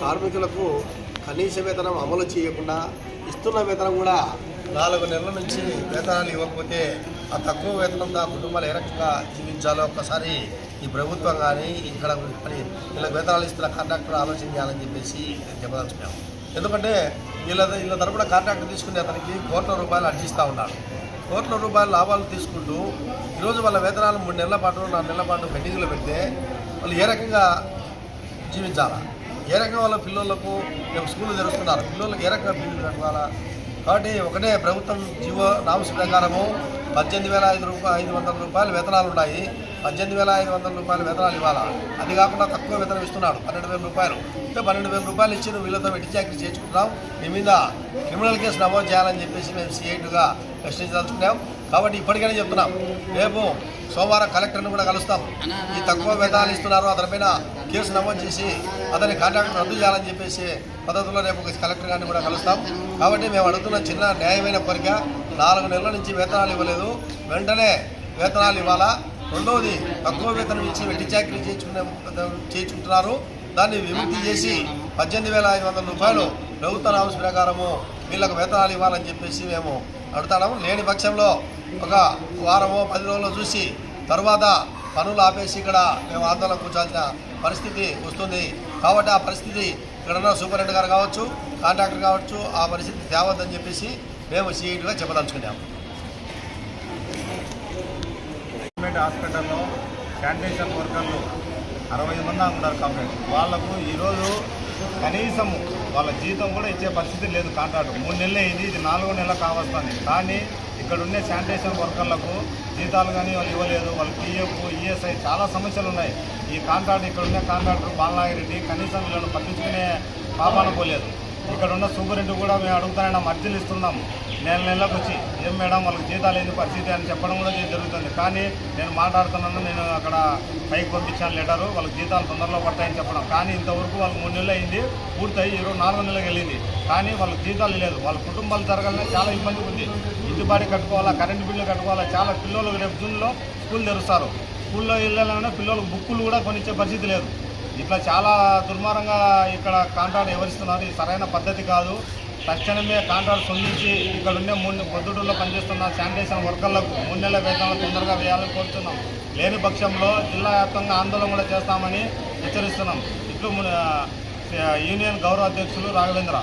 కార్మికులకు కనీస వేతనం అమలు చేయకుండా ఇస్తున్న వేతనం కూడా నాలుగు నెలల నుంచి వేతనాలు ఇవ్వకపోతే ఆ తక్కువ వేతనంతో ఆ కుటుంబాలు ఏ రకంగా జీవించాలో ఒక్కసారి ఈ ప్రభుత్వం కానీ ఇక్కడ పని వీళ్ళకి వేతనాలు ఇస్తున్న కాంట్రాక్టర్ ఆలోచన చేయాలని చెప్పేసి చెప్పదలుచుకున్నాం. ఎందుకంటే వీళ్ళ వీళ్ళ తరపున కాంట్రాక్ట్ తీసుకునే అతనికి కోట్ల రూపాయలు అర్జిస్తూ ఉన్నాడు. కోట్ల రూపాయల లాభాలు తీసుకుంటూ ఈరోజు వాళ్ళ వేతనాలు మూడు నెలల పాటు నాలుగు నెలల పాటు పెండింగ్లో పెడితే వాళ్ళు ఏ రకంగా జీవించాలా? ఏ రకంగా వాళ్ళ పిల్లలకు రేపు స్కూల్ తెరుస్తున్నారు? పిల్లలకు ఏ రకంగా పిల్లలు కట్టుకోవాలా కాబట్టి ఒకటే ప్రభుత్వం జీవో నామస్ ప్రకారము పద్దెనిమిది వేల ఐదు రూపాయలు ఐదు వందల రూపాయలు వేతనాలు ఉన్నాయి పద్దెనిమిది వేల ఐదు వందల రూపాయలు వేతనాలు ఇవ్వాలా? అది కాకుండా తక్కువ వేతనం ఇస్తున్నాడు. పన్నెండు వేల రూపాయలు. అంటే పన్నెండు వేల రూపాయలు ఇచ్చి నువ్వు వీళ్ళతో వెట్టి చాకరీ చేర్చుకుంటున్నాం నీ మీద క్రిమినల్ కేసు నమోదు చేయాలని చెప్పేసి మేము సిఐటుగా ప్రశ్నించదలుచుకున్నాం. కాబట్టి ఇప్పటికైనా చెప్తున్నాం. రేపు సోమవారం కలెక్టర్ని కూడా కలుస్తాం. ఈ తక్కువ వేతనాలు ఇస్తున్నారు అతనిపైన కేసు నమోదు చేసి అతని కాంట్రాక్ట్ రద్దు చేయాలని చెప్పేసి పద్ధతిలో రేపు కలెక్టర్ గారిని కూడా కలుస్తాం. కాబట్టి మేము అడుగుతున్న చిన్న న్యాయమైన కోరిక నాలుగు నెలల నుంచి వేతనాలు ఇవ్వలేదు. వెంటనే వేతనాలు ఇవ్వాలా? రెండవది తక్కువ వేతనం ఇచ్చి వెట్టి చాకరీ చేయించుకునే చేయించుకుంటున్నారు. దాన్ని విముక్తి చేసి పద్దెనిమిది వేల ఐదు వందల రూపాయలు ప్రభుత్వ హౌస్ ప్రకారము వీళ్ళకు వేతనాలు ఇవ్వాలని చెప్పేసి మేము అడుగుతాము లేని పక్షంలో ఒక వారమో పది రోజులు చూసి తర్వాత పనులు ఆపేసి ఇక్కడ మేము ఆందోళన కూర్చాల్సిన పరిస్థితి వస్తుంది. కాబట్టి ఆ పరిస్థితి ఇక్కడున్న సూపరింటెండెంట్ గారు కావచ్చు కాంట్రాక్టర్ కావచ్చు ఆ పరిస్థితి తేవద్దని చెప్పేసి మేము సీఈటీగా చెప్పదలుచుకున్నాము. గవర్నమెంట్ హాస్పిటల్లో శానిటేషన్ వర్కర్లు అరవై మంది ఉన్నారు కంప్లైంట్ వాళ్ళకు ఈరోజు కనీసం వాళ్ళ జీతం కూడా ఇచ్చే పరిస్థితి లేదు కాంట్రాక్ట్. మూడు నెలలు ఇది ఇది నాలుగో నెల కావస్తుంది. కానీ ఇక్కడ ఉండే శానిటేషన్ వర్కర్లకు జీతాలు కానీ వాళ్ళు ఇవ్వలేదు వాళ్ళు పిఎఫ్ ఈఎస్ఐ చాలా సమస్యలు ఉన్నాయి. ఈ కాంట్రాక్ట్ ఇక్కడ ఉండే కాంట్రాక్టర్ బాలనాగిరెడ్డి కనీసం వీళ్ళని పట్టించుకునే పాపాన పోలేదు. ఇక్కడ ఉన్న సూపరింటెండెంట్ కూడా మేము అడుగుతానన్నా మర్జీలు ఇస్తున్నాం. నెల నెలకు వచ్చి ఏం మేడం వాళ్ళకి జీతాలు ఏంది పరిస్థితి? అని చెప్పడం కూడా జరుగుతుంది. కానీ నేను మాట్లాడుతున్నాను నేను అక్కడ పైకి పంపించాను లెటరు. వాళ్ళకి జీతాలు తొందరలో పడతాయని చెప్పడం. కానీ ఇంతవరకు వాళ్ళకి మూడు నెలలు అయింది. పూర్తయి ఈరోజు నాలుగు నెలలకు వెళ్ళింది. కానీ వాళ్ళకి జీతాలు లేదు వాళ్ళ కుటుంబాలు జరగాలనే చాలా ఇబ్బంది ఉంది. ఇంటి బాడీ కట్టుకోవాలా కరెంటు బిల్లు కట్టుకోవాలా? చాలా పిల్లలు రేపు జూన్లో స్కూల్ తెరుస్తారు. స్కూల్లో వెళ్ళాలన్నా పిల్లలకు బుక్కులు కూడా కొనిచ్చే పరిస్థితి లేదు. ఇట్లా చాలా దుర్మార్గంగా ఇక్కడ కాంట్రాక్ట్ వివరిస్తున్నారు ఇది సరైన పద్ధతి కాదు. తక్షణమే కాంట్రాక్ట్ స్పందించి ఇక్కడ ఉండే మూడు పొద్దుటూరులో పనిచేస్తున్న శానిటేషన్ వర్కర్లకు మూడు నెలల వేతనాలు తొందరగా వేయాలని కోరుతున్నాం. లేని పక్షంలో జిల్లా వ్యాప్తంగా ఆందోళన కూడా చేస్తామని హెచ్చరిస్తున్నాం. ఇట్లు యూనియన్ గౌరవ అధ్యక్షులు రాఘవేంద్ర.